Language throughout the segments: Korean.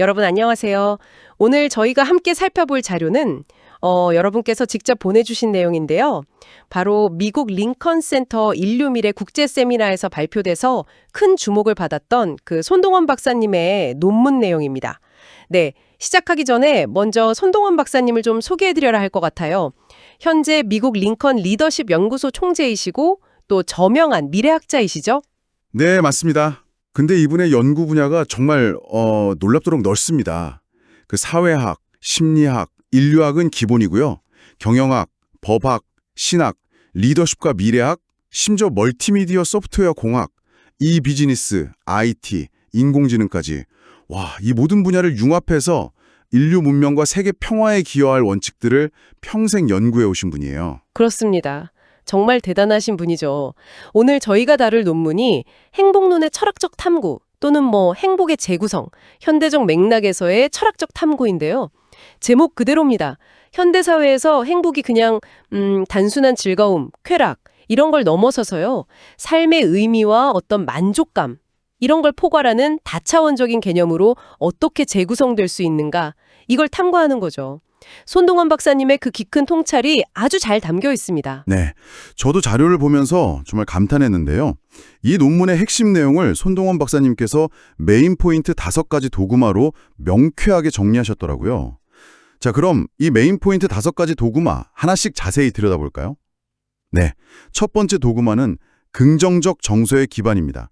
여러분 안녕하세요. 오늘 저희가 함께 살펴볼 자료는 어, 여러분께서 직접 보내주신 내용인데요. 바로 미국 링컨 센터 인류미래 국제 세미나에서 발표돼서 큰 주목을 받았던 그 손동원 박사님의 논문 내용입니다. 네, 시작하기 전에 먼저 손동원 박사님을 좀 소개해드려야 할 것 같아요. 현재 미국 링컨 리더십 연구소 총재이시고 또 저명한 미래학자이시죠? 네, 맞습니다. 근데 이분의 연구 분야가 정말 어, 놀랍도록 넓습니다. 그 사회학, 심리학, 인류학은 기본이고요. 경영학, 법학, 신학, 리더십과 미래학, 심지어 멀티미디어 소프트웨어 공학, 이 비즈니스, IT, 인공지능까지 와, 이 모든 분야를 융합해서 인류 문명과 세계 평화에 기여할 원칙들을 평생 연구해 오신 분이에요. 그렇습니다. 정말 대단하신 분이죠. 오늘 저희가 다룰 논문이 행복론의 철학적 탐구 또는 뭐 행복의 재구성, 현대적 맥락에서의 철학적 탐구인데요. 제목 그대로입니다. 현대사회에서 행복이 그냥 음, 단순한 즐거움, 쾌락 이런 걸 넘어서서요. 삶의 의미와 어떤 만족감 이런 걸 포괄하는 다차원적인 개념으로 어떻게 재구성될 수 있는가 이걸 탐구하는 거죠. 손동원 박사님의 그 깊은 통찰이 아주 잘 담겨 있습니다. 네, 저도 자료를 보면서 정말 감탄했는데요. 이 논문의 핵심 내용을 손동원 박사님께서 메인 포인트 다섯 가지 도구마로 명쾌하게 정리하셨더라고요. 자, 그럼 이 메인 포인트 다섯 가지 도구마 하나씩 자세히 들여다볼까요? 네, 첫 번째 도구마는 긍정적 정서의 기반입니다.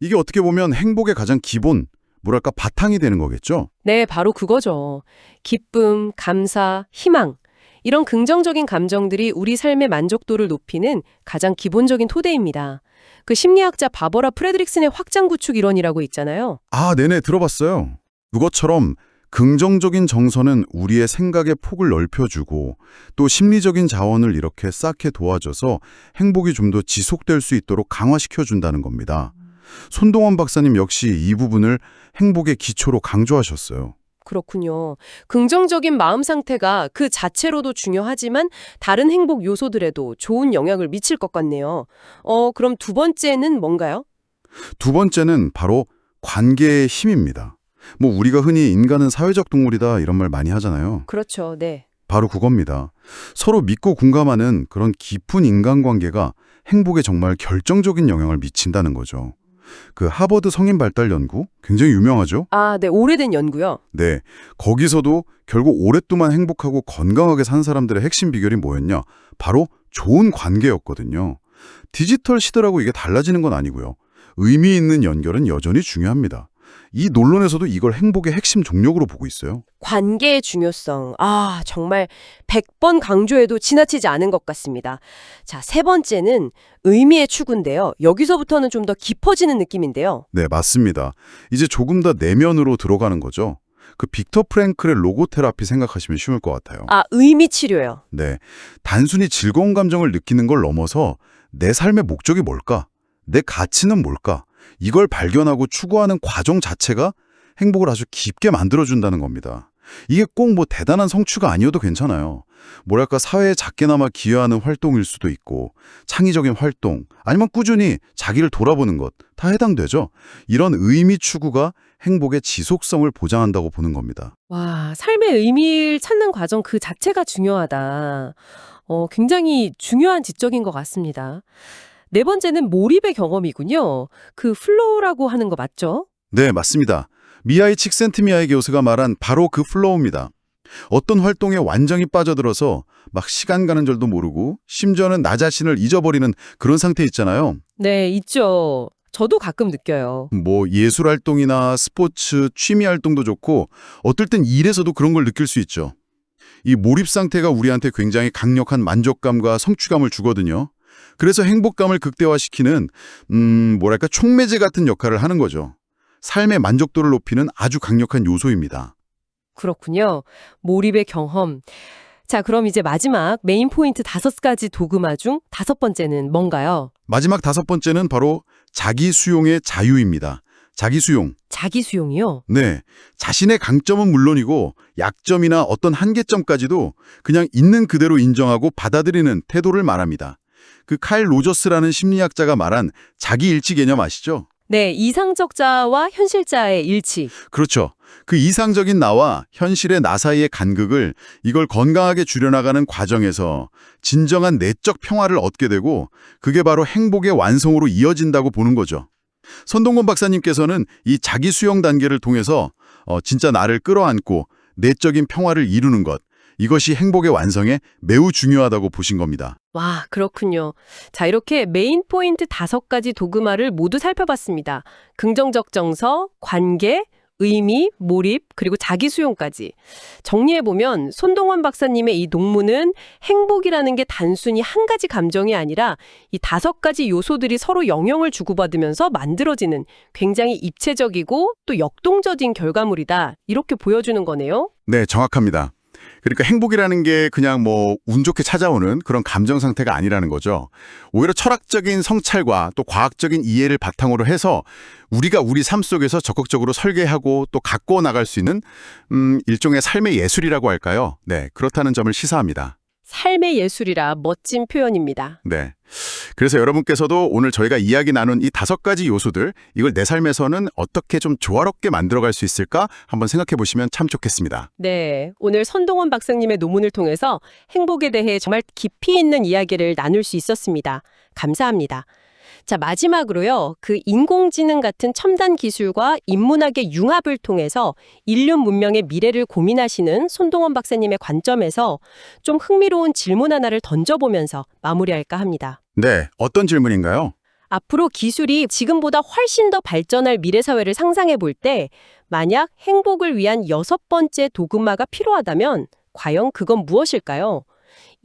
이게 어떻게 보면 행복의 가장 기본, 뭐랄까 바탕이 되는 거겠죠? 네, 바로 그거죠. 기쁨, 감사, 희망. 이런 긍정적인 감정들이 우리 삶의 만족도를 높이는 가장 기본적인 토대입니다. 그 심리학자 바버라 프레드릭슨의 확장 구축 이론이라고 있잖아요. 아, 네네, 들어봤어요. 그것처럼 긍정적인 정서는 우리의 생각의 폭을 넓혀주고 또 심리적인 자원을 이렇게 쌓게 도와줘서 행복이 좀 더 지속될 수 있도록 강화시켜준다는 겁니다. 손동원 박사님 역시 이 부분을 행복의 기초로 강조하셨어요. 그렇군요. 긍정적인 마음 상태가 그 자체로도 중요하지만 다른 행복 요소들에도 좋은 영향을 미칠 것 같네요. 어, 그럼 두 번째는 뭔가요? 두 번째는 바로 관계의 힘입니다. 뭐 우리가 흔히 인간은 사회적 동물이다 이런 말 많이 하잖아요. 그렇죠. 네. 바로 그겁니다. 서로 믿고 공감하는 그런 깊은 인간관계가 행복에 정말 결정적인 영향을 미친다는 거죠. 그 하버드 성인 발달 연구 굉장히 유명하죠? 아, 네. 오래된 연구요. 네. 거기서도 결국 오랫동안 행복하고 건강하게 산 사람들의 핵심 비결이 뭐였냐? 바로 좋은 관계였거든요. 디지털 시대라고 이게 달라지는 건 아니고요. 의미 있는 연결은 여전히 중요합니다. 이 논론에서도 이걸 행복의 핵심 종력으로 보고 있어요. 관계의 중요성. 아, 정말 100번 강조해도 지나치지 않은 것 같습니다. 자, 세 번째는 의미의 추구인데요. 여기서부터는 좀 더 깊어지는 느낌인데요. 네, 맞습니다. 이제 조금 더 내면으로 들어가는 거죠. 그 빅터 프랭클의 로고 테라피 생각하시면 쉬울 것 같아요. 아, 의미 치료요. 네. 단순히 즐거운 감정을 느끼는 걸 넘어서 내 삶의 목적이 뭘까? 내 가치는 뭘까? 이걸 발견하고 추구하는 과정 자체가 행복을 아주 깊게 만들어준다는 겁니다. 이게 꼭 뭐 대단한 성취가 아니어도 괜찮아요. 뭐랄까 사회에 작게나마 기여하는 활동일 수도 있고 창의적인 활동 아니면 꾸준히 자기를 돌아보는 것 다 해당되죠. 이런 의미 추구가 행복의 지속성을 보장한다고 보는 겁니다. 와, 삶의 의미를 찾는 과정 그 자체가 중요하다. 어, 굉장히 중요한 지적인 것 같습니다. 네 번째는 몰입의 경험이군요. 그 플로우라고 하는 거 맞죠? 네, 맞습니다. 미하이 칙센트미하이 교수가 말한 바로 그 플로우입니다. 어떤 활동에 완전히 빠져들어서 막 시간 가는 줄도 모르고 심지어는 나 자신을 잊어버리는 그런 상태 있잖아요. 네, 있죠. 저도 가끔 느껴요. 뭐 예술 활동이나 스포츠, 취미 활동도 좋고 어떨 땐 일에서도 그런 걸 느낄 수 있죠. 이 몰입 상태가 우리한테 굉장히 강력한 만족감과 성취감을 주거든요. 그래서 행복감을 극대화시키는 음, 뭐랄까 촉매제 같은 역할을 하는 거죠. 삶의 만족도를 높이는 아주 강력한 요소입니다. 그렇군요. 몰입의 경험. 자, 그럼 이제 마지막 메인 포인트 다섯 가지 도구마 중 다섯 번째는 뭔가요? 마지막 다섯 번째는 바로 자기 수용의 자유입니다. 자기 수용. 자기 수용이요? 네. 자신의 강점은 물론이고 약점이나 어떤 한계점까지도 그냥 있는 그대로 인정하고 받아들이는 태도를 말합니다. 그 칼 로저스라는 심리학자가 말한 자기 일치 개념 아시죠? 네, 이상적자와 현실자의 일치. 그렇죠. 그 이상적인 나와 현실의 나 사이의 간극을 이걸 건강하게 줄여나가는 과정에서 진정한 내적 평화를 얻게 되고 그게 바로 행복의 완성으로 이어진다고 보는 거죠. 선동건 박사님께서는 이 자기 수용 단계를 통해서 어, 진짜 나를 끌어안고 내적인 평화를 이루는 것 이것이 행복의 완성에 매우 중요하다고 보신 겁니다. 와, 그렇군요. 자, 이렇게 메인 포인트 다섯 가지 도그마를 모두 살펴봤습니다. 긍정적 정서, 관계, 의미, 몰입, 그리고 자기 수용까지. 정리해보면 손동원 박사님의 이 논문은 행복이라는 게 단순히 한 가지 감정이 아니라 이 다섯 가지 요소들이 서로 영향을 주고받으면서 만들어지는 굉장히 입체적이고 또 역동적인 결과물이다. 이렇게 보여주는 거네요. 네, 정확합니다. 그러니까 행복이라는 게 그냥 뭐 운 좋게 찾아오는 그런 감정 상태가 아니라는 거죠. 오히려 철학적인 성찰과 또 과학적인 이해를 바탕으로 해서 우리가 우리 삶 속에서 적극적으로 설계하고 또 갖고 나갈 수 있는 음, 일종의 삶의 예술이라고 할까요? 네, 그렇다는 점을 시사합니다. 삶의 예술이라 멋진 표현입니다. 네. 그래서 여러분께서도 오늘 저희가 이야기 나눈 이 다섯 가지 요소들 이걸 내 삶에서는 어떻게 좀 조화롭게 만들어갈 수 있을까 한번 생각해 보시면 참 좋겠습니다. 네, 오늘 선동원 박사님의 논문을 통해서 행복에 대해 정말 깊이 있는 이야기를 나눌 수 있었습니다. 감사합니다. 자, 마지막으로요. 그 인공지능 같은 첨단 기술과 인문학의 융합을 통해서 인류 문명의 미래를 고민하시는 손동원 박사님의 관점에서 좀 흥미로운 질문 하나를 던져보면서 마무리할까 합니다. 네, 어떤 질문인가요? 앞으로 기술이 지금보다 훨씬 더 발전할 미래 사회를 상상해 볼 때 만약 행복을 위한 여섯 번째 도그마가 필요하다면 과연 그건 무엇일까요?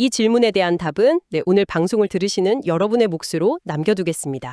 이 질문에 대한 답은 네, 오늘 방송을 들으시는 여러분의 몫으로 남겨두겠습니다.